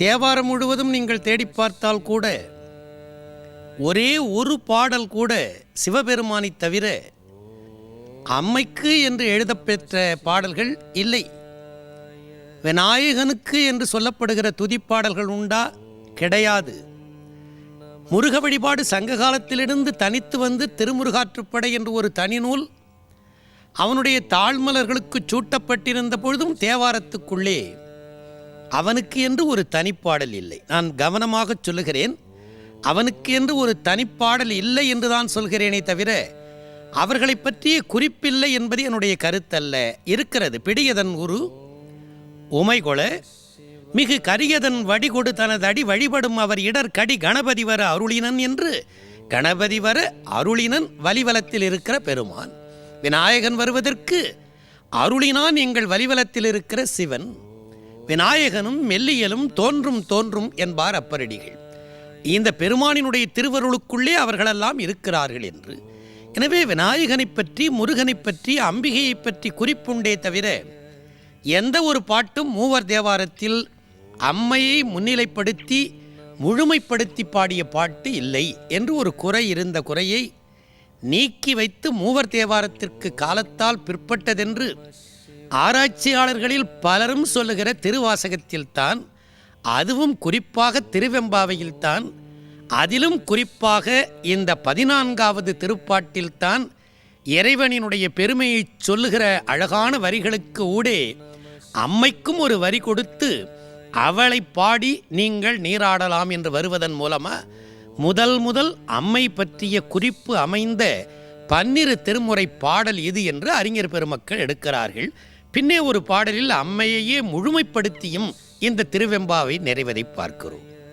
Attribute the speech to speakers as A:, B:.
A: தேவாரம் முழுவதும் நீங்கள் தேடி பார்த்தால் கூட ஒரே ஒரு பாடல் கூட சிவபெருமானை தவிர அம்மைக்கு என்று எழுதப்பெற்ற பாடல்கள் இல்லை. விநாயகனுக்கு என்று சொல்லப்படுகிற துதிப்பாடல்கள் உண்டா? கிடையாது. முருக வழிபாடு சங்க காலத்திலிருந்து தனித்து வந்து திருமுருகாற்றுப்படை என்று ஒரு தனி நூல் அவனுடைய தாழ்மலர்களுக்கு சூட்டப்பட்டிருந்த பொழுதும் தேவாரத்துக்குள்ளே அவனுக்கு என்று ஒரு தனிப்பாடல் இல்லை. நான் கவனமாக சொல்லுகிறேன் அவனுக்கு என்று ஒரு தனிப்பாடல் இல்லை என்று தான் சொல்கிறேனே தவிர அவர்களை பற்றிய குறிப்பில்லை என்பது என்னுடைய கருத்தல்ல. இருக்கிறது பிடியதன் உரு உமைகொள மிகு கரியதன் வடிகொடு தனதடி வழிபடும் அவர் இடர் கடி கணபதி வர அருளினன் என்று கணபதி வர அருளினன் வலிவலத்தில் இருக்கிற பெருமான். விநாயகன் வருவதற்கு அருளினான் எங்கள் வலிவலத்தில் இருக்கிற சிவன். விநாயகனும் மெல்லியலும் தோன்றும் தோன்றும் என்பார் அப்பரடிகள். இந்த பெருமானினுடைய திருவருளுக்குள்ளே அவர்களெல்லாம் இருக்கிறார்கள் என்று. எனவே விநாயகனைப் பற்றி முருகனைப் பற்றி அம்பிகையைப் பற்றி குறிப்புண்டே தவிர எந்த ஒரு பாட்டும் மூவர் தேவாரத்தில் அம்மையை முன்னிலைப்படுத்தி முழுமைப்படுத்தி பாடிய பாட்டு இல்லை என்று ஒரு குறை இருந்த குறையை நீக்கி வைத்து மூவர் தேவாரத்திற்கு காலத்தால் பிற்பட்டதென்று ஆராய்ச்சியாளர்களில் பலரும் சொல்லுகிற திருவாசகத்தில்தான் அதுவும் குறிப்பாக திருவெம்பாவையில்தான் அதிலும் குறிப்பாக இந்த பதினான்காவது திருப்பாட்டில்தான் இறைவனினுடைய பெருமையை சொல்லுகிற அழகான வரிகளுக்கு ஊடே அம்மைக்கும் ஒரு வரி கொடுத்து அவளை பாடி நீங்கள் நீராடலாம் என்று வருவதன் மூலமாக முதல் முதல் அம்மை பற்றிய குறிப்பு அமைந்த பன்னிரு திருமுறை பாடல் இது என்று அறிஞர் பெருமக்கள் எடுக்கிறார்கள். பின்னே ஒரு பாடலில் அம்மையையே முழுமைப்படுத்தியும் இந்த திருவெம்பாவை நிறைவதை பார்க்கிறோம்.